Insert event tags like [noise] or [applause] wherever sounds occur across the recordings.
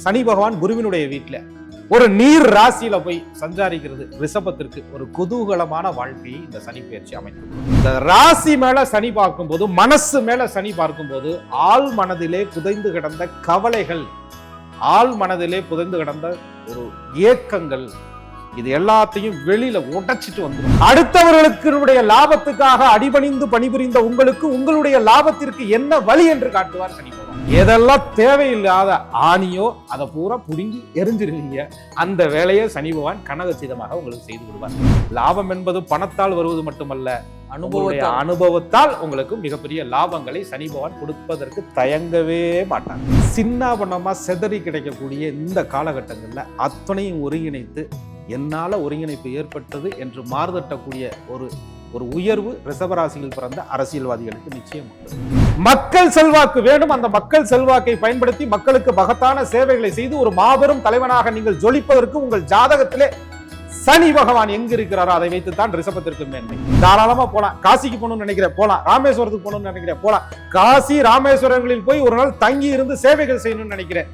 சனி பகவான் குருவினுடைய வீட்டுல ஒரு நீர் ராசியில போய் சஞ்சாரிக்கிறது ரிஷபத்திற்கு ஒரு குதூகலமான வாழ்க்கையை இந்த சனி பயிற்சி அமைக்கும். இந்த ராசி மேல சனி பார்க்கும்போது மனசு மேல சனி பார்க்கும்போது ஆள் மனதிலே புதைந்து கிடந்த கவலைகள் ஆள் மனதிலே புதைந்து கிடந்த ஒரு ஏக்கங்கள் இது எல்லாத்தையும் வெளியில உடைச்சிட்டு வந்துடும் அடுத்தவர்களுக்கு லாபத்துக்காக அடிபணிந்து பணிபுரிந்த உங்களுக்கு உங்களுடைய லாபத்திற்கு என்ன வழி என்று காட்டுவார் சனி எதெல்லாம் தேவையில்லாத ஆணியோ அதை பூரா புடுங்கி எரிஞ்சிருவீங்க. அந்த வேலையை சனி பகவான் கனகச்சிதமாக உங்களுக்கு செய்து விடுவார் லாபம் என்பது பணத்தால் வருவது மட்டுமல்ல உங்களுடைய அனுபவத்தால் உங்களுக்கு மிகப்பெரிய லாபங்களை சனி பகவான் கொடுப்பதற்கு தயங்கவே மாட்டாங்க சின்னாபனமா செதறி கிடைக்கக்கூடிய இந்த காலகட்டங்களில் அத்தனையும் ஒருங்கிணைத்து என்னால ஒருங்கிணைப்பு ஏற்பட்டது என்று மாறுதட்டக்கூடிய ஒரு ஒரு உயர்வு ரிஷபராசியில் பிறந்த அரசியல்வாதிகளுக்கு நிச்சயம் மக்கள் செல்வாக்கு வேண்டும் அந்த மக்கள் செல்வாக்கை பயன்படுத்தி மக்களுக்கு மகத்தான சேவைகளை செய்து ஒரு மாபெரும் தலைவனாக நீங்கள் ஜொலிப்பதற்கு உங்கள் ஜாதகத்திலே சனி பகவான் எங்க இருக்கிறாரோ அதை வைத்து தான் ரிஷபத்திற்கு மேன்மை. தாராளமா போலாம். காசிக்கு போகணும்னு நினைக்கிறேன் போலாம். ராமேஸ்வரத்துக்கு போகணும்னு நினைக்கிறேன் போலாம். காசி ராமேஸ்வரங்களில் போய் ஒரு நாள் தங்கி இருந்து சேவைகள் செய்யணும்னு நினைக்கிறேன்.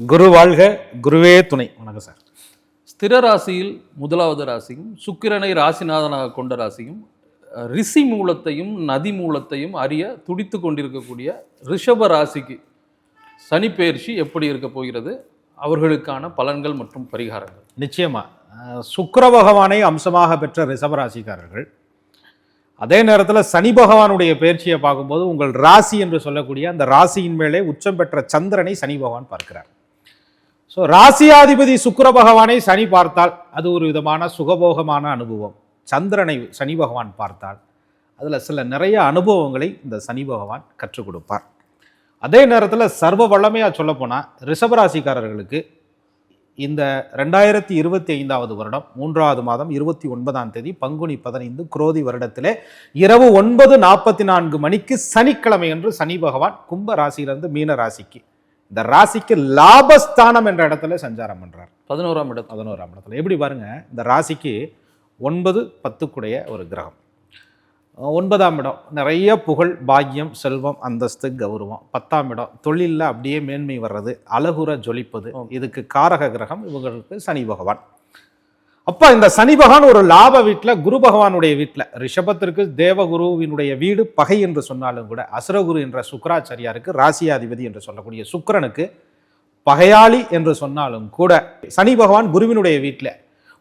குரு வாழ்க குருவே துணை. வணக்கம் சார். ஸ்திர ராசியில் முதலாவது ராசியும் சுக்கிரனை ராசிநாதனாக கொண்ட ராசியும் ரிஷி மூலத்தையும் நதி மூலத்தையும் அறிய துடித்து கொண்டிருக்கக்கூடிய ரிஷப ராசிக்கு சனி பெயர்ச்சி எப்படி இருக்க போகிறது? அவர்களுக்கான பலன்கள் மற்றும் பரிகாரங்கள். நிச்சயமா. அஹ், சுக்கிர பகவானை அம்சமாக பெற்ற ரிஷபராசிக்காரர்கள் அதே நேரத்தில் சனி பகவானுடைய பயிற்சியை பார்க்கும்போது உங்கள் ராசி என்று சொல்லக்கூடிய அந்த ராசியின் மேலே உச்சம் பெற்ற சந்திரனை சனி பகவான் பார்க்கிறார். ஸோ ராசியாதிபதி சுக்கர பகவானை சனி பார்த்தால் அது ஒரு விதமான சுகபோகமான அனுபவம். சந்திரனை சனி பகவான் பார்த்தால் அதில் சில நிறைய அனுபவங்களை இந்த சனி பகவான் கற்றுக் கொடுப்பார். அதே நேரத்தில் சர்வ வல்லமையாக சொல்லப்போனால் ரிஷபராசிக்காரர்களுக்கு இந்த ரெண்டாயிரத்தி இருபத்தி ஐந்தாவது வருடம் மூன்றாவது மாதம் இருபத்தி ஒன்பதாம் தேதி பங்குனி பதினைந்து குரோதி வருடத்திலே இரவு ஒன்பது நாற்பத்தி நான்கு மணிக்கு சனிக்கிழமை என்று சனி பகவான் கும்ப ராசியிலிருந்து மீன ராசிக்கு இந்த ராசிக்கு லாபஸ்தானம் என்ற இடத்துல சஞ்சாரம் பண்றார். பதினோராம் இடத்து பதினோராம் இடத்துல. எப்படி பாருங்க இந்த ராசிக்கு ஒன்பது பத்துக்குடைய ஒரு கிரகம். ஒன்பதாம் இடம். நிறைய புகழ் பாக்கியம் செல்வம் அந்தஸ்து கௌரவம். பத்தாம் இடம். தொழிலில் அப்படியே மேன்மை வர்றது அழகுற ஜொலிப்பது. இதுக்கு காரக கிரகம் இவங்களுக்கு சனி பகவான். அப்போ இந்த சனி பகவான் ஒரு லாப வீட்டில் குரு பகவானுடைய வீட்டில். ரிஷபத்திற்கு தேவகுருவினுடைய வீடு பகை என்று சொன்னாலும் கூட அசுரகுரு என்ற சுக்கராச்சாரியாருக்கு ராசியாதிபதி என்று சொல்லக்கூடிய சுக்கரனுக்கு பகையாளி என்று சொன்னாலும் கூட சனி பகவான் குருவினுடைய வீட்டில்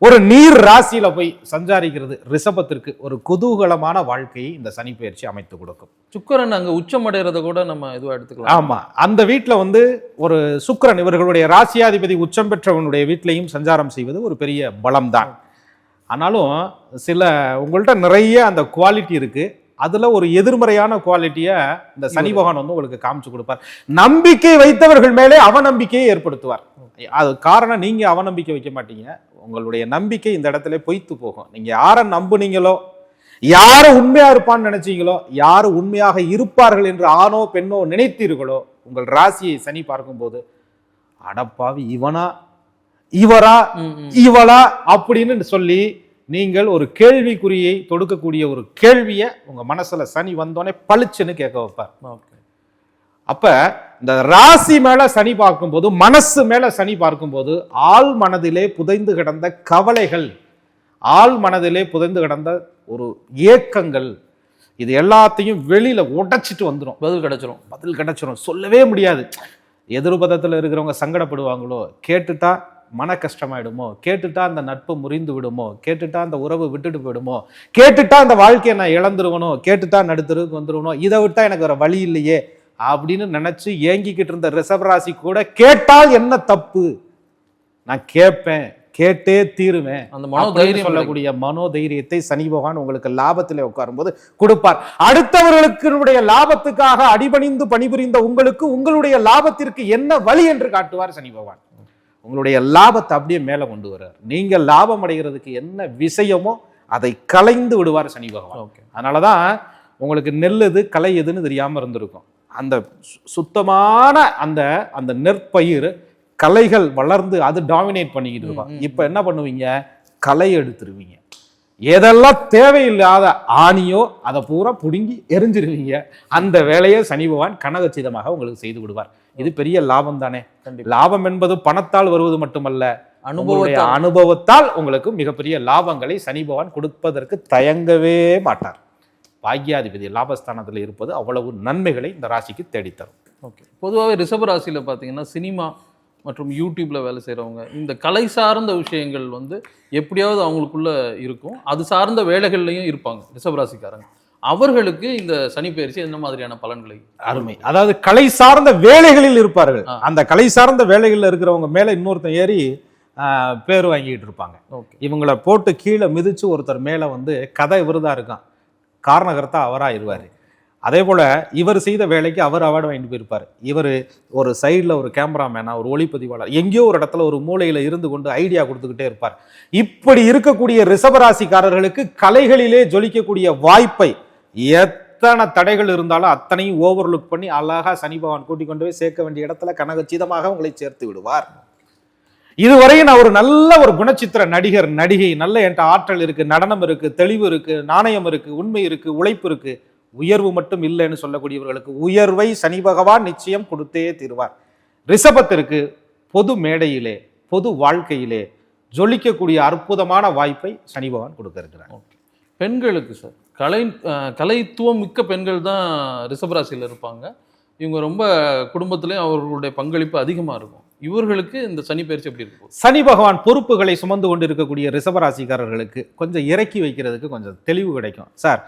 ஒரு நீர் ராசியில போய் சஞ்சாரிக்கிறது ரிஷபத்திற்கு ஒரு குதூகலமான வாழ்க்கையை இந்த சனி பயிற்சி அமைத்து கொடுக்கும். சுக்கிரன் அங்க உச்சம் அடைகிறத கூட நம்ம இதுவா எடுத்துக்கலாம். ஆமா. அந்த வீட்டில் வந்து ஒரு சுக்கிரன் இவர்களுடைய ராசியாதிபதி உச்சம் பெற்றவனுடைய வீட்டிலையும் சஞ்சாரம் செய்வது ஒரு பெரிய பலம்தான். ஆனாலும் சில உங்கள்கிட்ட நிறைய அந்த குவாலிட்டி இருக்கு. அதுல ஒரு எதிர்மறையான குவாலிட்டியை இந்த சனி பகவான் வந்து உங்களுக்கு காமிச்சு கொடுப்பார். நம்பிக்கை வைத்தவர்கள் மேலே அவநம்பிக்கையை ஏற்படுத்துவார். அது காரணம் நீங்க அவநம்பிக்கை வைக்க மாட்டீங்க. உங்களுடைய நம்பிக்கை இந்த இடத்துல பொய்த்து போகும். நீங்க யாரை நம்புனீங்களோ யாரு உண்மையா இருப்பான்னு நினைச்சீங்களோ யாரு உண்மையாக இருப்பார்கள் என்று ஆணோ பெண்ணோ நினைத்தீர்களோ உங்கள் ராசியை சனி பார்க்கும்போது அடப்பாவி இவனா இவரா. இவளா அப்படின்னு சொல்லி நீங்கள் ஒரு கேள்விக்குறியை தொடுக்கக்கூடிய ஒரு கேள்வியை உங்க மனசுல சனி வந்தோடனே பளிச்சுன்னு கேட்க வைப்பார். அப்ப இந்த ராசி மேல சனி பார்க்கும்போது மனசு மேல சனி பார்க்கும்போது ஆள் மனதிலே புதைந்து கிடந்த கவலைகள் ஆள் மனதிலே புதைந்து கிடந்த ஒரு ஏக்கங்கள் இது எல்லாத்தையும் வெளியில உடைச்சிட்டு வந்துடும் பதில் கிடைச்சிரும். பதில் கிடைச்சிரும். சொல்லவே முடியாது. எதிர்பதத்தில் இருக்கிறவங்க சங்கடப்படுவாங்களோ கேட்டுட்டா மன கஷ்டமாயிடுமோ? கேட்டுட்டா அந்த நட்பு முறிந்து விடுமோ? கேட்டுட்டா அந்த உறவு விட்டுட்டு போயிடுமோ? கேட்டுட்டா அந்த வாழ்க்கையை நான் இழந்துருவனோ? கேட்டுட்டா நடுத்தருக்கு வந்துருவனோ? இதை விட்டா எனக்கு வேற வழி இல்லையே? அப்படின்னு நினைச்சு ஏங்கிக்கிட்டு இருந்த ரிஷபராசி கூட கேட்டால் என்ன தப்பு? நான் கேட்பேன் கேட்டே தீருவேன். அந்த மனோ அப்படின்னு தைரியம் கிடைக்கும். சொல்லக்கூடிய மனோதைரியத்தை சனி பகவான் உங்களுக்கு லாபத்தில் உட்காரும்போது கொடுப்பார். அடுத்தவர்களுக்கு லாபத்துக்காக அடிபணிந்து பணிபுரிந்த உங்களுக்கு உங்களுடைய லாபத்திற்கு என்ன வழி என்று காட்டுவார் சனி பகவான். உங்களுடைய லாபத்தை அப்படியே மேலே கொண்டு வர்றார். நீங்க லாபம் அடைகிறதுக்கு என்ன விஷயமோ அதை கலைந்து விடுவார் சனி பகவான். ஓகே. அதனாலதான் உங்களுக்கு நெல் எது களை எதுன்னு தெரியாம இருந்திருக்கும். அந்த சுத்தமான அந்த அந்த நெற்பயிர் களைகள் வளர்ந்து அது டாமினேட் பண்ணிக்கிட்டு இருக்கும். இப்போ என்ன பண்ணுவீங்க? களை எடுத்துருவீங்க. எதெல்லாம் தேவையில்லாத ஆணியோ அதை பூரா புடுங்கி எரிஞ்சிருவீங்க. அந்த வேலையை சனி பகவான் கனகச்சிதமாக உங்களுக்கு செய்து விடுவார். இது பெரிய லாபம் தானே? கண்டிப்பா. லாபம் என்பது பணத்தால் வருவது மட்டுமல்ல. அனுபவத்தை அனுபவத்தால் உங்களுக்கு மிகப்பெரிய லாபங்களை சனி பகவான் கொடுப்பதற்கு தயங்கவே மாட்டார். பாக்யாதிபதி லாபஸ்தானத்தில் இருப்பது அவ்வளவு நன்மைகளை இந்த ராசிக்கு தேடித்தரும். ஓகே. பொதுவாகவே ரிஷப ராசியில பார்த்தீங்கன்னா சினிமா மற்றும் யூடியூப்ல வேலை செய்றவங்க இந்த கலை சார்ந்த விஷயங்கள் வந்து எப்படியாவது அவங்களுக்குள்ள இருக்கும். அது சார்ந்த வேலைகள்லையும் இருப்பாங்க ரிஷப ராசிக்காரங்க. அவர்களுக்கு இந்த சனி பயிற்சி என்ன மாதிரியான பலன்களை அருமை. அதாவது கலை சார்ந்த வேலைகளில் இருப்பார்கள். அந்த கலை சார்ந்த வேலைகளில் இருக்கிறவங்க மேல இன்னொருத்தன் ஏறி பேர் வாங்கிட்டு இருப்பாங்க. இவங்கள போட்டு கீழே மிதிச்சு ஒருத்தர் மேல வந்து கதை இவருதா இருக்கான். காரணகர்த்தா அவரா இருவாரு. அதே போல இவர் செய்த வேலைக்கு அவர் அவார்டு வாங்கிட்டு போயிருப்பார். இவர் ஒரு சைடில் ஒரு கேமராமேனா ஒரு ஒளிப்பதிவாளர் எங்கேயோ ஒரு இடத்துல ஒரு மூலையில இருந்து கொண்டு ஐடியா கொடுத்துக்கிட்டே இருப்பார். இப்படி இருக்கக்கூடிய ரிஷபராசிக்காரர்களுக்கு கலைகளிலே ஜொலிக்கக்கூடிய வாய்ப்பை எத்தனை தடைகள் இருந்தாலும் அத்தனையும் ஓவர்லுக் பண்ணி அழகா சனி பகவான் கூட்டிக் கொண்டு போய் சேர்க்க வேண்டிய இடத்துல கனகச்சிதமாக உங்களை சேர்த்து விடுவார். இதுவரையும் நான் ஒரு நல்ல ஒரு குணச்சித்திர நடிகர் நடிகை நல்ல என்கிட்ட ஆற்றல் இருக்கு நடனம் இருக்கு தெளிவு இருக்கு நாணயம் இருக்கு உண்மை இருக்கு உழைப்பு இருக்கு. உயர்வு மட்டும் இல்லைன்னு சொல்லக்கூடியவர்களுக்கு உயர்வை சனி பகவான் நிச்சயம் கொடுத்தே தீர்வார். ரிஷபத்திற்கு பொது மேடையிலே பொது வாழ்க்கையிலே ஜொலிக்கக்கூடிய அற்புதமான வாய்ப்பை சனி பகவான் கொடுக்க இருக்கிறார் பெண்களுக்கு சார். கலை கலைத்துவம் மிக்க பெண்கள் தான் ரிஷபராசியில் இருப்பாங்க. இவங்க ரொம்ப குடும்பத்திலையும் அவர்களுடைய பங்களிப்பு அதிகமாக இருக்கும். இவர்களுக்கு இந்த சனி பயிற்சி எப்படி இருக்கும் சனி பகவான் பொறுப்புகளை சுமந்து கொண்டு இருக்கக்கூடிய ரிஷபராசிக்காரர்களுக்கு கொஞ்சம் இறக்கி வைக்கிறதுக்கு கொஞ்சம் தெளிவு கிடைக்கும். சார்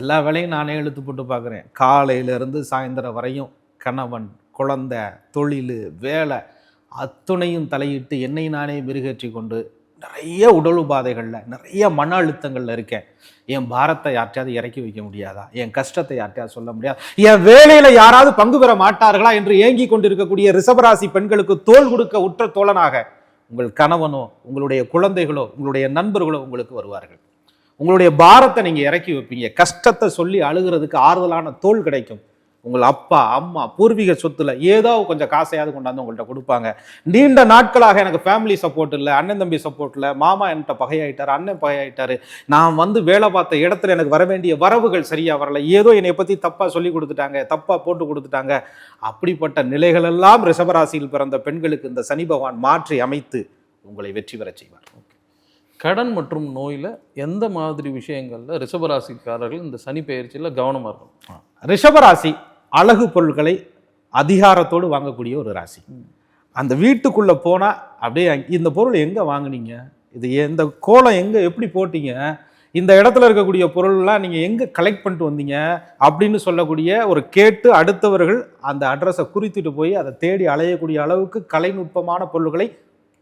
எல்லா வேலையும் நானே எழுத்து போட்டு பார்க்குறேன் காலையிலேருந்து சாயந்தரம் வரையும் கணவன் குழந்தை தொழில் வேலை அத்துணையும் தலையிட்டு என்னை நானே மெருகேற்றி கொண்டு நிறைய உடல் உபாதைகளில் நிறைய மன அழுத்தங்களில் இருக்கேன். என் பாரத்தை யார்ட்டையாவது இறக்கி வைக்க முடியாதா? என் கஷ்டத்தை யார்ட்டையாவது சொல்ல முடியாது? என் வேலையில் யாராவது பங்கு பெற மாட்டார்களா? என்று ஏங்கி கொண்டிருக்கக்கூடிய ரிஷபராசி பெண்களுக்கு தோல் கொடுக்க உற்ற தோழனாக உங்கள் கணவனோ உங்களுடைய குழந்தைகளோ உங்களுடைய நண்பர்களோ உங்களுக்கு வருவார்கள். உங்களுடைய பாரத்தை நீங்கள் இறக்கி வைப்பீங்க. கஷ்டத்தை சொல்லி அழுகிறதுக்கு ஆறுதலான தோல் கிடைக்கும். உங்கள் அப்பா அம்மா பூர்வீக சொத்துல ஏதோ கொஞ்சம் காசையாவது கொண்டாந்து உங்கள்கிட்ட கொடுப்பாங்க. நீண்ட நாட்களாக எனக்கு ஃபேமிலி சப்போர்ட் இல்லை அண்ணன் தம்பி சப்போர்ட் இல்லை மாமா என்கிட்ட பகையாயிட்டார் அண்ணன் பகையாயிட்டாரு. நான் வந்து வேலை பார்த்த இடத்துல எனக்கு வர வேண்டிய வரவுகள் சரியா வரல. ஏதோ என்னை பத்தி தப்பா சொல்லி கொடுத்துட்டாங்க தப்பா போட்டு கொடுத்துட்டாங்க. அப்படிப்பட்ட நிலைகளெல்லாம் ரிஷபராசியில் பிறந்த பெண்களுக்கு இந்த சனி பகவான் மாற்றி அமைத்து உங்களை வெற்றி பெறச் செய்வார். கடன் மற்றும் நோயில் எந்த மாதிரி விஷயங்களில் ரிஷபராசிக்காரர்கள் இந்த சனி பயிற்சியில் கவனமாக இருக்கணும்? ரிஷபராசி அழகு பொருட்களை அதிகாரத்தோடு வாங்கக்கூடிய ஒரு ராசி. அந்த வீட்டுக்குள்ள போனா அப்படியே இந்த பொருள் எங்க வாங்குனீங்க? இது இந்த கோலம் எங்க எப்படி போட்டீங்க? இந்த இடத்துல இருக்கக்கூடிய பொருள்லாம் நீங்க எங்க கலெக்ட் பண்ணிட்டு வந்தீங்க? அப்படின்னு சொல்லக்கூடிய ஒரு கேட்டு அடுத்தவர்கள் அந்த அட்ரஸை குறித்துட்டு போய் அதை தேடி அலையக்கூடிய அளவுக்கு கலைநுட்பமான பொருள்களை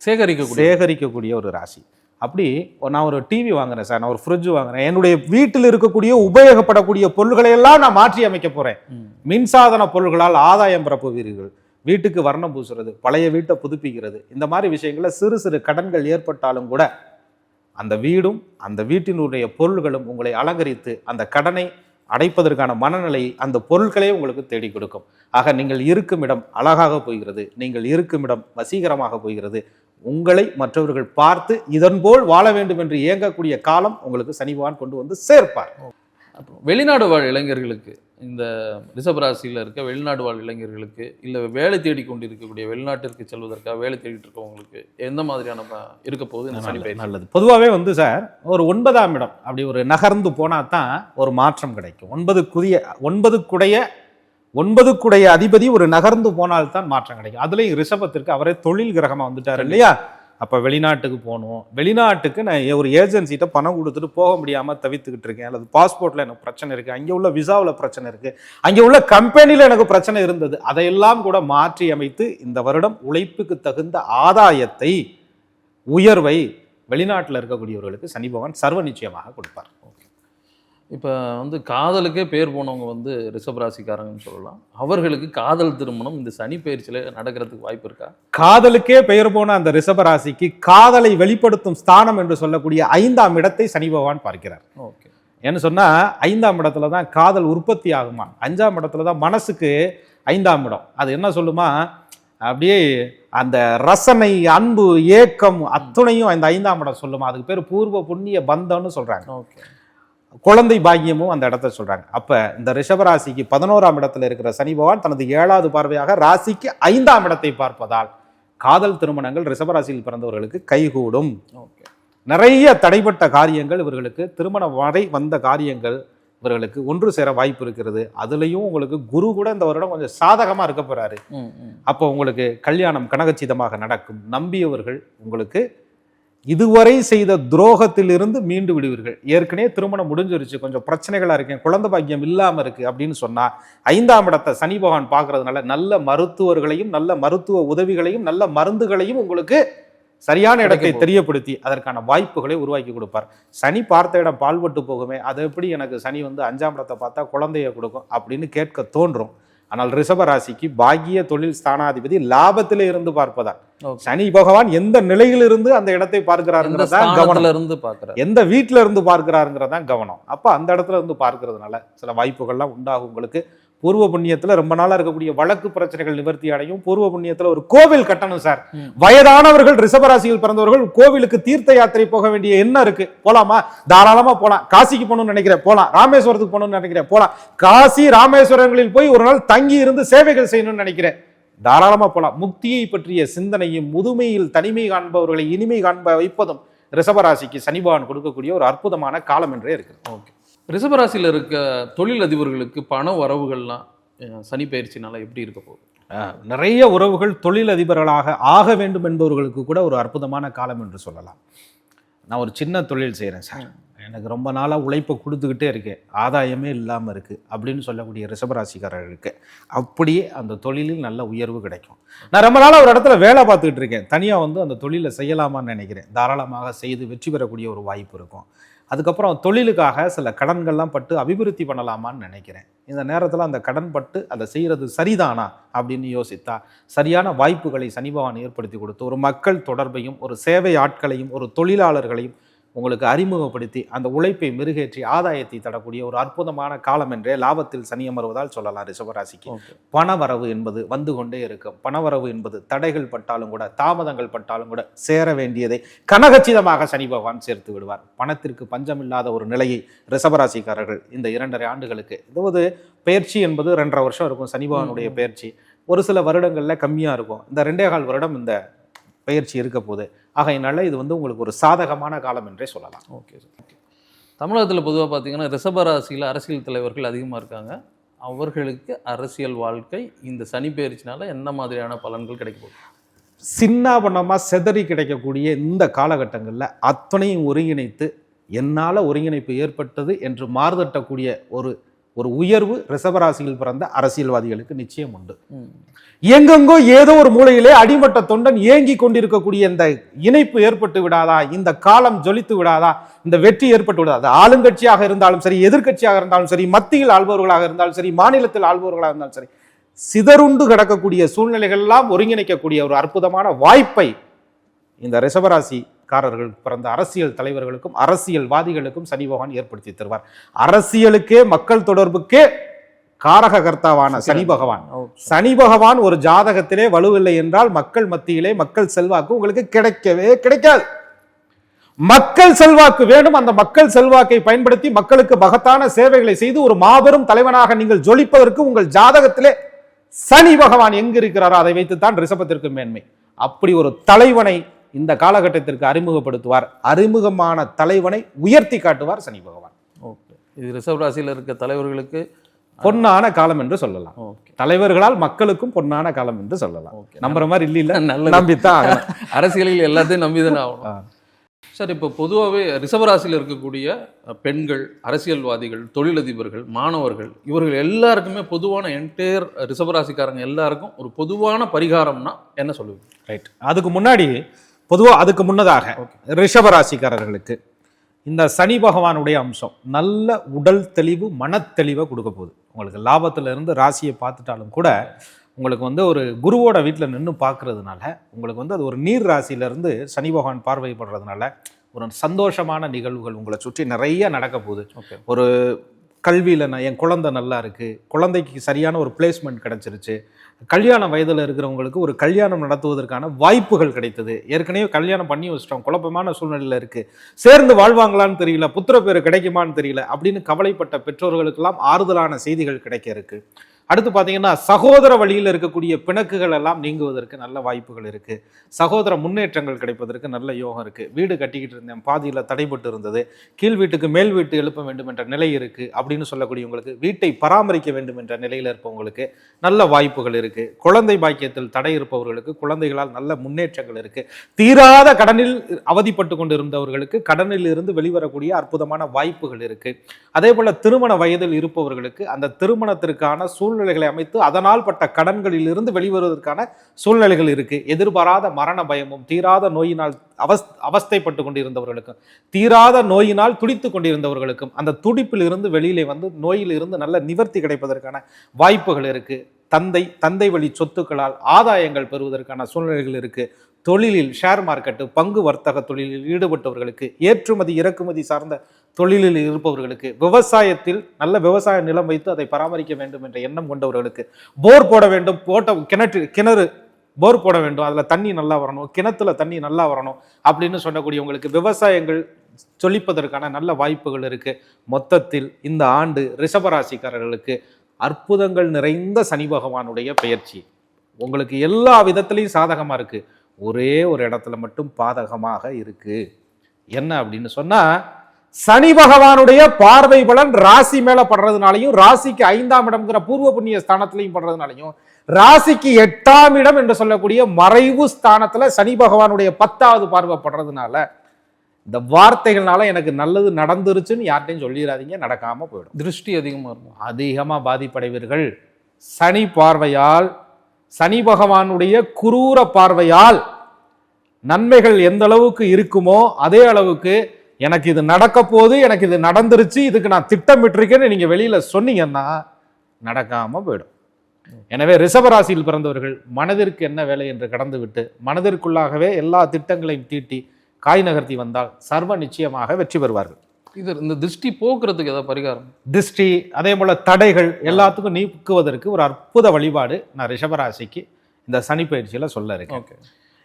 சேகரிக்கக்கூடிய சேகரிக்கக்கூடிய ஒரு ராசி. அப்படி நான் ஒரு டிவி வாங்குறேன் சார். நான் ஒரு ஃப்ரிட்ஜ் வாங்குறேன். என்னுடைய வீட்டில் இருக்கக்கூடிய உபயோகப்படக்கூடிய பொருள்களை எல்லாம் நான் மாற்றி அமைக்க போறேன். மின்சாதன பொருள்களால் ஆதாயம் பெறப்போவீர்கள். வீட்டுக்கு வர்ணம் பூசுறது பழைய வீட்டை புதுப்பிக்கிறது இந்த மாதிரி விஷயங்கள்ல சிறு சிறு கடன்கள் ஏற்பட்டாலும் கூட அந்த வீடும் அந்த வீட்டினுடைய பொருள்களும் உங்களை அலங்கரித்து அந்த கடனை அடைப்பதற்கான மனநிலையை அந்த பொருட்களே உங்களுக்கு தேடி கொடுக்கும். ஆக நீங்கள் இருக்கும் இடம் அழகாக போகிறது நீங்கள் இருக்கும் இடம் வசீகரமாக போகிறது உங்களை மற்றவர்கள் பார்த்து இதன் போல் வாழ வேண்டும் என்று இயங்கக்கூடிய காலம் உங்களுக்கு சனிவான் கொண்டு வந்து சேர்ப்பார். அப்புறம் வெளிநாடு வாழ் இளைஞர்களுக்கு இந்த ரிஷபராசியில் இருக்க வெளிநாடு வாழ் இளைஞர்களுக்கு இல்லை வேலை தேடி கொண்டு இருக்கக்கூடிய வெளிநாட்டிற்கு செல்வதற்காக வேலை தேடிட்டு இருக்கவங்களுக்கு எந்த மாதிரியான இருக்க போகுது நல்லது, பொதுவாகவே வந்து சார் ஒரு ஒன்பதாம் இடம் அப்படி ஒரு நகர்ந்து போனா தான் ஒரு மாற்றம் கிடைக்கும். ஒன்பதுக்குரிய ஒன்பதுக்குடைய ஒன்பதுக்குடைய அதிபதி ஒரு நகர்ந்து போனால்தான் மாற்றம் கிடைக்கும். அதுலேயும் ரிஷபத்திற்கு அவரே தொழில் கிரகமாக வந்துட்டார் இல்லையா? அப்போ வெளிநாட்டுக்கு போகணும். வெளிநாட்டுக்கு நான் ஒரு ஏஜென்சிகிட்ட பணம் கொடுத்துட்டு போக முடியாமல் தவித்துக்கிட்டு இருக்கேன். அல்லது பாஸ்போர்ட்டில் எனக்கு பிரச்சனை இருக்குது அங்கே உள்ள விசாவில் பிரச்சனை இருக்குது அங்கே உள்ள கம்பெனியில் எனக்கு பிரச்சனை இருந்தது. அதையெல்லாம் கூட மாற்றி அமைத்து இந்த வருடம் உழைப்புக்கு தகுந்த ஆதாயத்தை உயர்வை வெளிநாட்டில் இருக்கக்கூடியவர்களுக்கு சனி பகவான் சர்வ நிச்சயமாக கொடுப்பார். இப்போ வந்து காதலுக்கே பேர் போனவங்க வந்து ரிஷபராசிக்காரங்கன்னு சொல்லலாம். அவர்களுக்கு காதல் திருமணம் இந்த சனி பயிற்சியில் நடக்கிறதுக்கு வாய்ப்பு இருக்கா? காதலுக்கே பெயர் போன அந்த ரிஷப ராசிக்கு காதலை வெளிப்படுத்தும் ஸ்தானம் என்று சொல்லக்கூடிய ஐந்தாம் இடத்தை சனி பகவான் பார்க்கிறார். ஓகே. ஏன்னு சொன்னா ஐந்தாம் இடத்துல தான் காதல் உற்பத்தி ஆகுமா? அஞ்சாம் இடத்துல தான் மனசுக்கு ஐந்தாம் இடம். அது என்ன சொல்லுமா? அப்படியே அந்த ரசனை அன்பு ஏக்கம் அத்துணையும் இந்த ஐந்தாம் இடம் சொல்லுமா? அதுக்கு பேர் பூர்வ புண்ணிய பந்தம்னு சொல்றாங்க. ஓகே. குழந்தை பாக்கியமும் அந்த இடத்த சொல்றாங்க. அப்ப இந்த ரிஷபராசிக்கு பதினோராம் இடத்துல இருக்கிற சனி பகவான் தனது ஏழாவது பார்வையாக ராசிக்கு ஐந்தாம் இடத்தை பார்ப்பதால் காதல் திருமணங்கள் ரிஷபராசியில் பிறந்தவர்களுக்கு கைகூடும். நிறைய தடைப்பட்ட காரியங்கள் இவர்களுக்கு திருமணம் வரை வந்த காரியங்கள் இவர்களுக்கு ஒன்று சேர வாய்ப்பு இருக்கிறது. அதுலயும் உங்களுக்கு குரு கூட இந்த வருடம் கொஞ்சம் சாதகமா இருக்க போறாரு. அப்போ உங்களுக்கு கல்யாணம் கனகச்சிதமாக நடக்கும். நம்பியவர்கள் உங்களுக்கு இதுவரை செய்த துரோகத்திலிருந்து மீண்டு விடுவீர்கள். ஏற்கனவே திருமணம் முடிஞ்சிருச்சு. கொஞ்சம் பிரச்சனைகளா இருக்கேன் குழந்தை பாக்கியம் இல்லாம இருக்கு அப்படின்னு சொன்னா ஐந்தாம் இடத்தை சனி பகவான் பார்க்கறதுனால நல்ல மருத்துவர்களையும் நல்ல மருத்துவ உதவிகளையும் நல்ல மருந்துகளையும் உங்களுக்கு சரியான இடத்தை. தெரியப்படுத்தி அதற்கான வாய்ப்புகளை உருவாக்கி கொடுப்பார். சனி பார்த்த இடம் பால்பட்டு போகுமே அது எப்படி எனக்கு சனி வந்து அஞ்சாம் இடத்தை பார்த்தா குழந்தைய கொடுக்கும் அப்படின்னு கேட்க தோன்றும். ஆனால் ரிஷப ராசிக்கு பாக்கிய தொழில் ஸ்தானாதிபதி லாபத்திலே இருந்து பார்ப்பதா சனி பகவான் எந்த நிலையிலிருந்து அந்த இடத்தை பார்க்கிறாருங்கிறதா கவனம். இருந்து பாக்குறாரு எந்த வீட்ல இருந்து பார்க்கிறாருங்கிறதான் கவனம். அப்ப அந்த இடத்துல இருந்து பார்க்கறதுனால சில வாய்ப்புகள்லாம் உண்டாகும் உங்களுக்கு. பூர்வ புண்ணியத்துல ரொம்ப நாளா இருக்கக்கூடிய வழக்கு பிரச்சனைகள் நிவர்த்தி அடையும். பூர்வ புண்ணியத்துல ஒரு கோவில் கட்டணும் சார். வயதானவர்கள் ரிஷபராசியில் பிறந்தவர்கள் கோவிலுக்கு தீர்த்த யாத்திரை போக வேண்டிய என்ன இருக்கு. போலாமா? தாராளமா போலாம். காசிக்கு போகணும்னு நினைக்கிறேன் போலாம். ராமேஸ்வரத்துக்கு போகணும்னு நினைக்கிறேன் போலாம். காசி ராமேஸ்வரங்களில் போய் ஒரு நாள் தங்கி இருந்து சேவைகள் செய்யணும்னு நினைக்கிறேன். தாராளமா போலாம். முக்தியை பற்றிய சிந்தனையும் முதுமையில் தனிமை காண்பவர்களை இனிமை காண்ப வைப்பதும் ரிஷபராசிக்கு சனி பகவான் கொடுக்கக்கூடிய ஒரு அற்புதமான காலம் என்றே இருக்கு ஓகே. ரிஷபராசியில் இருக்க தொழில் அதிபர்களுக்கு பண வரவுகள்லாம் சனி பயிற்சினால எப்படி இருக்க போகுது? நிறைய உறவுகள் தொழில் அதிபர்களாக ஆக வேண்டும் என்பவர்களுக்கு கூட ஒரு அற்புதமான காலம் என்று சொல்லலாம். நான் ஒரு சின்ன தொழில் செய்கிறேன் சார். எனக்கு ரொம்ப நாளாக உழைப்பை கொடுத்துக்கிட்டே இருக்கேன். ஆதாயமே இல்லாமல் இருக்குது அப்படின்னு சொல்லக்கூடிய ரிஷபராசிக்காரர்களுக்கு அப்படியே அந்த தொழிலில் நல்ல உயர்வு கிடைக்கும். நான் ரொம்ப நாளாக ஒரு இடத்துல வேலை பார்த்துக்கிட்டு இருக்கேன். தனியாக வந்து அந்த தொழிலை செய்யலாமான்னு நினைக்கிறேன். தாராளமாக செய்து வெற்றி பெறக்கூடிய ஒரு வாய்ப்பு இருக்கும். அதுக்கப்புறம் தொழிலுக்காக சில கடன்கள்லாம் பட்டு அபிவிருத்தி பண்ணலாமான்னு நினைக்கிறேன். இந்த நேரத்தில் அந்த கடன் பட்டு அதை செய்கிறது சரிதானா அப்படின்னு யோசித்தா சரியான வாய்ப்புகளை சனி பகவான் ஏற்படுத்தி கொடுத்து ஒரு மக்கள் தொடர்பையும் ஒரு சேவை ஆட்களையும் ஒரு தொழிலாளர்களையும் உங்களுக்கு அறிமுகப்படுத்தி அந்த உழைப்பை மெருகேற்றி ஆதாயத்தை தரக்கூடிய ஒரு அற்புதமான காலம் என்றே லாபத்தில் சனி அமர்வதால் சொல்லலாம் ரிஷபராசிக்கு பணவரவு என்பது வந்து கொண்டே இருக்கும். பணவரவு என்பது தடைகள் பட்டாலும் கூட தாமதங்கள் பட்டாலும் கூட சேர வேண்டியதை கனகச்சிதமாக சனி பகவான் சேர்த்து விடுவார். பணத்திற்கு பஞ்சமில்லாத ஒரு நிலையை ரிஷபராசிக்காரர்கள் இந்த இரண்டரை ஆண்டுகளுக்கு அதாவது பயிற்சி என்பது ரெண்டரை வருஷம் இருக்கும் சனி பகவானுடைய. பயிற்சி ஒரு சில வருடங்கள்ல கம்மியா இருக்கும். இந்த ரெண்டே கால் வருடம் இந்த பயிற்சி இருக்க போகுது. ஆகையினால இது வந்து உங்களுக்கு ஒரு சாதகமான காலம் என்றே சொல்லலாம். ஓகே ஓகே தமிழகத்தில் பொதுவாக பார்த்தீங்கன்னா ரிஷபராசியில் அரசியல் தலைவர்கள் அதிகமாக இருக்காங்க. அவர்களுக்கு அரசியல் வாழ்க்கை இந்த சனி பயிற்சினால என்ன மாதிரியான பலன்கள் கிடைக்க போகுது சின்னாபண்ணமா செதறி கிடைக்கக்கூடிய இந்த காலகட்டங்களில் அத்தனையும் ஒருங்கிணைத்து என்னால் ஒருங்கிணைப்பு ஏற்பட்டது என்று மாறுதட்டக்கூடிய ஒரு ஒரு உயர்வு ரிஷபராசியில் பிறந்த அரசியல்வாதிகளுக்கு நிச்சயம் உண்டு. எங்கெங்கோ ஏதோ ஒரு மூலையிலே அடிமட்ட தொண்டன் ஏங்கி கொண்டிருக்கக்கூடிய இந்த இணைப்பு ஏற்பட்டு விடாதா? இந்த காலம் ஜொலித்து விடாதா? இந்த வெற்றி ஏற்பட்டு விடாதா? ஆளுங்கட்சியாக இருந்தாலும் சரி எதிர்க்கட்சியாக இருந்தாலும் சரி மத்தியில் ஆள்பவர்களாக இருந்தாலும் சரி மாநிலத்தில் ஆள்பவர்களாக இருந்தாலும் சரி சிதறுண்டு கிடக்கக்கூடிய சூழ்நிலைகள் எல்லாம் ஒருங்கிணைக்கக்கூடிய ஒரு அற்புதமான வாய்ப்பை இந்த ரிஷபராசிக்காரர்கள் பிறந்த அரசியல் தலைவர்களுக்கும் அரசியல்வாதிகளுக்கும் சனி பகவான் ஏற்படுத்தி தருவார். அரசியலுக்கே மக்கள் தொடர்புக்கே காரககர்த்தாவான சனி பகவான். சனி பகவான் ஒரு ஜாதகத்திலே வலுவில்லை என்றால் மக்கள் மத்தியிலே மக்கள் செல்வாக்கு உங்களுக்கு கிடைக்கவே கிடைக்காது. மக்கள் செல்வாக்கு வேண்டும் அந்த மக்கள் செல்வாக்கை பயன்படுத்தி மக்களுக்கு மகத்தான சேவைகளை செய்து ஒரு மாபெரும் தலைவனாக நீங்கள் ஜொலிப்பதற்கு உங்கள் ஜாதகத்திலே சனி பகவான் எங்கு இருக்கிறாரோ அதை வைத்துத்தான் ரிஷபத்திற்கு மேன்மை. அப்படி ஒரு தலைவனை இந்த காலகட்டத்திற்கு அறிமுகப்படுத்துவார். அறிமுகமான தலைவனை உயர்த்தி காட்டுவார் சனி பகவான். ஓகே. இது ரிஷபராசியில் இருக்க தலைவர்களுக்கு பொன்னான காலம் என்று சொல்லலாம். தலைவர்களால் மக்களுக்கும் பொன்னான காலம் என்று சொல்லலாம். நம்புற மாதிரி இல்ல இல்ல நல்லது நம்பித்தான். [laughs] அரசியலில் எல்லாத்தையும் நம்பி தானே ஆ. ஆகணும் சார் இப்போ பொதுவாகவே ரிஷபராசியில் இருக்கக்கூடிய பெண்கள் அரசியல்வாதிகள் தொழிலதிபர்கள் மாணவர்கள் இவர்கள் எல்லாருக்குமே பொதுவான என்டையர் ரிஷபராசிக்காரங்க எல்லாருக்கும் ஒரு பொதுவான பரிகாரம்னா என்ன சொல்லுவீங்க? ரைட் அதுக்கு முன்னாடி பொதுவா அதுக்கு முன்னதாக ரிஷபராசிக்காரர்களுக்கு இந்த சனி பகவானுடைய அம்சம் நல்ல உடல் தெளிவு மனத்தெளிவை கொடுக்க போகுது. உங்களுக்கு லாபத்துல இருந்து ராசியை பார்த்துட்டாலும் கூட உங்களுக்கு வந்து ஒரு குருவோட வீட்டில் நின்று பார்க்கறதுனால உங்களுக்கு வந்து அது ஒரு நீர் ராசியில இருந்து சனி பகவான் பார்வைப்படுறதுனால ஒரு சந்தோஷமான நிகழ்வுகள் உங்களை சுற்றி நிறைய நடக்க போகுது. ஓகே. ஒரு கல்வியில் நான் என் குழந்தை நல்லா இருக்குது குழந்தைக்கு சரியான ஒரு பிளேஸ்மெண்ட் கிடச்சிருச்சு. கல்யாண வயதில் இருக்கிறவங்களுக்கு ஒரு கல்யாணம் நடத்துவதற்கான வாய்ப்புகள் கிடைத்தது. ஏற்கனவே கல்யாணம் பண்ணி வச்சிட்டோம். குழப்பமான சூழ்நிலையில் இருக்குது சேர்ந்து வாழ்வாங்களான்னு தெரியல. புத்திர பேர் கிடைக்குமான்னு தெரியல. அப்படின்னு கவலைப்பட்ட பெற்றோர்களுக்கெல்லாம் ஆறுதலான செய்திகள் கிடைக்க இருக்குது அடுத்து பார்த்தீங்கன்னா சகோதர வழியில் இருக்கக்கூடிய பிணக்குகள் எல்லாம் நீங்குவதற்கு நல்ல வாய்ப்புகள் இருக்குது சகோதர முன்னேற்றங்கள் கிடைப்பதற்கு நல்ல யோகம் இருக்குது வீடு கட்டிக்கிட்டு இருந்தேன் பாதியில் தடைபட்டு இருந்தது. கீழ் வீட்டுக்கு மேல் வீட்டு எழுப்ப வேண்டும் என்ற நிலை இருக்குது அப்படின்னு சொல்லக்கூடியவங்களுக்கு வீட்டை பராமரிக்க வேண்டும் என்ற நிலையில் இருப்பவங்களுக்கு நல்ல வாய்ப்புகள் இருக்குது குழந்தை பாக்கியத்தில் தடை இருப்பவர்களுக்கு குழந்தைகளால் நல்ல முன்னேற்றங்கள் இருக்குது தீராத கடனில் அவதிப்பட்டு கொண்டிருந்தவர்களுக்கு கடனில் இருந்து வெளிவரக்கூடிய அற்புதமான வாய்ப்புகள் இருக்குது அதே போல் திருமண வயதில் இருப்பவர்களுக்கு அந்த திருமணத்திற்கான சூழ்நிலைகளை அமைத்து அதனால் பட்ட கடன்களில் இருந்து வெளிவருவதற்கான சூழ்நிலைகள் இருக்கு. எதிர்பாராத மரண பயமும் தீராத நோயினால் அவஸ் அவஸ்தைப்பட்டு கொண்டிருந்தவர்களுக்கும் தீராத நோயினால் துடித்து கொண்டிருந்தவர்களுக்கும் அந்த துடிப்பில் இருந்து வெளியிலே வந்து நோயிலிருந்து நல்ல நிவர்த்தி கிடைப்பதற்கான வாய்ப்புகள் இருக்கு. தந்தை தந்தை வழி சொத்துக்களால் ஆதாயங்கள் பெறுவதற்கான சூழ்நிலைகள் இருக்கு. தொழிலில் ஷேர் மார்க்கெட்டு பங்கு வர்த்தக தொழிலில் ஈடுபட்டவர்களுக்கு ஏற்றுமதி இறக்குமதி சார்ந்த தொழிலில் இருப்பவர்களுக்கு விவசாயத்தில் நல்ல விவசாய நிலம் வைத்து அதை பராமரிக்க வேண்டும் என்ற எண்ணம் கொண்டவர்களுக்கு போர் போட வேண்டும் போட்ட கிணற்று கிணறு போர் போட வேண்டும் அதில் தண்ணி நல்லா வரணும் கிணத்துல தண்ணி நல்லா வரணும் அப்படின்னு சொல்லக்கூடியவங்களுக்கு விவசாயங்கள் சொல்லிப்பதற்கான நல்ல வாய்ப்புகள் இருக்கு. மொத்தத்தில் இந்த ஆண்டு ரிஷபராசிக்காரர்களுக்கு அற்புதங்கள் நிறைந்த சனி பகவானுடைய பயிற்சி உங்களுக்கு எல்லா விதத்திலையும் சாதகமா இருக்கு. ஒரே ஒரு இடத்துல மட்டும் பாதகமாக இருக்கு. என்ன அப்படின்னு சொன்னா சனி பகவானுடைய பார்வை பலன் ராசி மேல படுறதுனாலையும் ராசிக்கு ஐந்தாம் இடம்ங்கிற பூர்வ புண்ணிய ஸ்தானத்திலையும் படுறதுனாலையும் ராசிக்கு எட்டாம் இடம் என்று சொல்லக்கூடிய மறைவு ஸ்தானத்துல சனி பகவானுடைய பத்தாவது பார்வை படுறதுனால இந்த வார்த்தைகள்னால எனக்கு நல்லது நடந்துருச்சுன்னு யார்ட்டையும் சொல்லிடாதீங்க நடக்காம போயிடும். திருஷ்டி அதிகமாக இருக்கும். அதிகமா பாதிப்படைவீர்கள். சனி பார்வையால் சனி பகவானுடைய குரூர பார்வையால் நன்மைகள் எந்த அளவுக்கு இருக்குமோ அதே அளவுக்கு எனக்கு இது நடக்க போகுது எனக்கு இது நடந்துருச்சு இதுக்கு நான் திட்டமிட்டிருக்கேன்னு நீங்க வெளியில சொன்னீங்கன்னா நடக்காம போயிடும். எனவே ரிஷபராசியில் பிறந்தவர்கள் மனதிற்கு என்ன வேலை என்று கடந்து விட்டு மனதிற்குள்ளாகவே எல்லா திட்டங்களையும் தீட்டி காய் நகர்த்தி வந்தால் சர்வ நிச்சயமாக வெற்றி பெறுவார்கள். இது இந்த திருஷ்டி போக்குறதுக்கு ஏதாவது பரிகாரம்? திருஷ்டி அதே போல தடைகள் எல்லாத்துக்கும் நீக்குவதற்கு ஒரு அற்புத வழிபாடு நான் ரிஷபராசிக்கு இந்த சனி பயிற்சியில சொல்ல இருக்கேன்.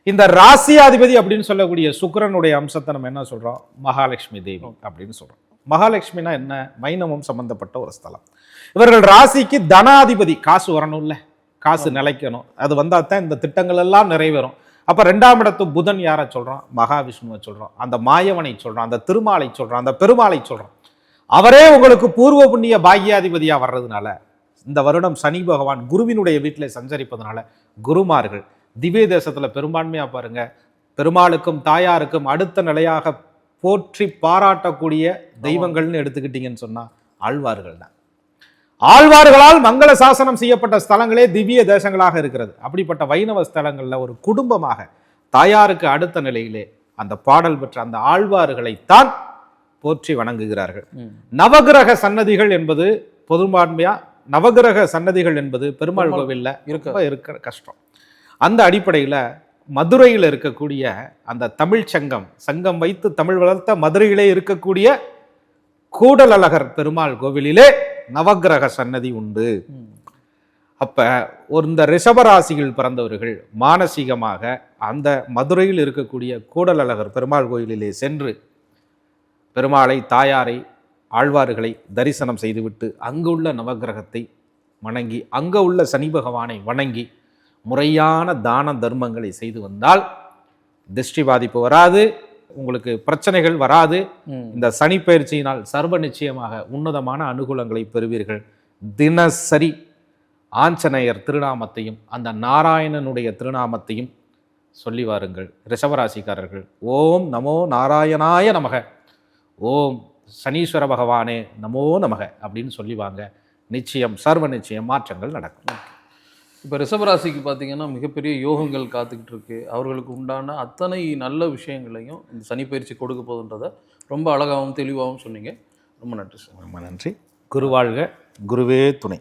இந்த ராசியாதிபதி அப்படின்னு சொல்லக்கூடிய சுக்கிரனுடைய அம்சத்தை நம்ம என்ன சொல்றோம்? மகாலட்சுமி தேவி அப்படின்னு சொல்றோம். மகாலட்சுமினா என்ன? வைணவம் சம்பந்தப்பட்ட ஒரு ஸ்தலம். இவர்கள் ராசிக்கு தனாதிபதி. காசு வரணும்ல. காசு நிலைக்கணும். அது வந்தா தான் இந்த திட்டங்கள் எல்லாம் நிறைவேறும். அப்ப ரெண்டாம் இடத்து புதன் யாரை சொல்றோம் மகாவிஷ்ணுவை சொல்றோம் அந்த மாயவனை சொல்றோம் அந்த திருமாலை சொல்றோம் அந்த பெருமாளை சொல்றோம் அவரே உங்களுக்கு பூர்வ புண்ணிய பாக்கியாதிபதியா வர்றதுனால இந்த வருடம் சனி பகவான் குருவினுடைய வீட்டில் சஞ்சரிப்பதனால குருமார்கள் திவ்ய தேசத்துல பெரும்பான்மையா பாருங்க. பெருமாளுக்கும் தாயாருக்கும் அடுத்த நிலையாக போற்றி பாராட்டக்கூடிய தெய்வங்கள்னு எடுத்துக்கிட்டீங்கன்னு சொன்னா ஆழ்வார்கள் தான். ஆழ்வார்களால் மங்கள சாசனம் செய்யப்பட்ட ஸ்தலங்களே திவ்ய தேசங்களாக இருக்கிறது. அப்படிப்பட்ட வைணவ ஸ்தலங்கள்ல ஒரு குடும்பமாக தாயாருக்கு அடுத்த நிலையிலே அந்த பாடல் பெற்ற அந்த ஆழ்வார்களைத்தான் போற்றி வணங்குகிறார்கள். நவகிரக சன்னதிகள் என்பது பொதும்பான்மையா? நவகிரக சன்னதிகள் என்பது பெருமாள் கோவில்ல இருக்க. இருக்கிற கஷ்டம். அந்த அடிப்படையில் மதுரையில் இருக்கக்கூடிய அந்த தமிழ் சங்கம் சங்கம் வைத்து தமிழ் வளர்த்த மதுரையிலே இருக்கக்கூடிய கூடலழகர் பெருமாள் கோவிலிலே நவக்கிரக சன்னதி உண்டு. அப்போ ஒரு இந்த ரிஷபராசியில் பிறந்தவர்கள் மானசீகமாக அந்த மதுரையில் இருக்கக்கூடிய கூடலழகர் பெருமாள் கோயிலிலே சென்று பெருமாளை தாயாரை ஆழ்வார்களை தரிசனம் செய்துவிட்டு அங்குள்ள நவக்கிரகத்தை வணங்கி அங்கே உள்ள சனி பகவானை வணங்கி முறையான தான தர்மங்களை செய்து வந்தால் திருஷ்டி பாதிப்பு வராது உங்களுக்கு பிரச்சனைகள் வராது. இந்த சனி பயிற்சியினால் சர்வ நிச்சயமாக உன்னதமான அனுகூலங்களை பெறுவீர்கள். தினசரி ஆஞ்சநேயர் திருநாமத்தையும் அந்த நாராயணனுடைய திருநாமத்தையும் சொல்லி வாருங்கள். ரிஷபராசிக்காரர்கள் ஓம் நமோ நாராயணாய நமக. ஓம் சனீஸ்வர பகவானே நமோ நமக அப்படின்னு சொல்லி வாங்க. நிச்சயம் சர்வ நிச்சயம் மாற்றங்கள் நடக்கும். இப்போ ரிஷபராசிக்கு பார்த்தீங்கன்னா மிகப்பெரிய யோகங்கள் காத்துக்கிட்டு இருக்கு. அவர்களுக்கு உண்டான அத்தனை நல்ல விஷயங்களையும் இந்த சனி பயிற்சி கொடுக்க போகுதுன்றதை ரொம்ப அழகாகவும் தெளிவாகவும் சொன்னீங்க. ரொம்ப நன்றி சார். ரொம்ப நன்றி. குருவாழ்க குருவே துணை.